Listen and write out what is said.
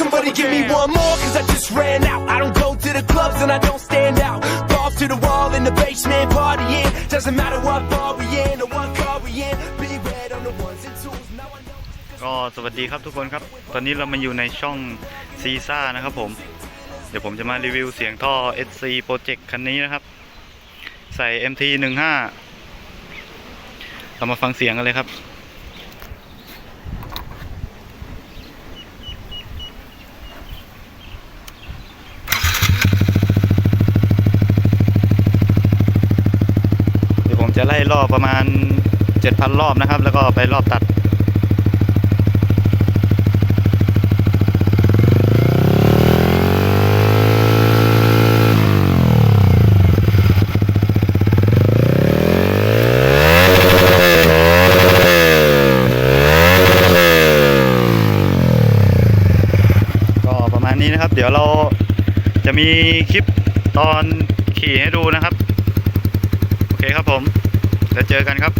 Somebody give me one more, cause I just ran out. I don't go to the clubs and I don't stand out. Balls to the wall in the basement, partying. Doesn't matter what bar we in or what car we in. Big red on the ones and twos. Now I know. ก็สวัสดีครับทุกคนครับ ตอนนี้เรามาอยู่ในช่องซีซ่านะครับผม เดี๋ยวผมจะมารีวิวเสียงท่อ SC Project คันนี้นะครับ ใส่ MT 15 เรามาฟังเสียงกันเลยครับ เดี๋ยวผมจะ ไล่รอบประมาณ 7,000 รอบนะครับ แล้วก็ไปรอบตัดก็ประมาณนี้นะครับเดี๋ยวเราจะมีคลิปตอนขี่ให้ดูนะครับ โอเคครับผม แล้วเจอกันครับ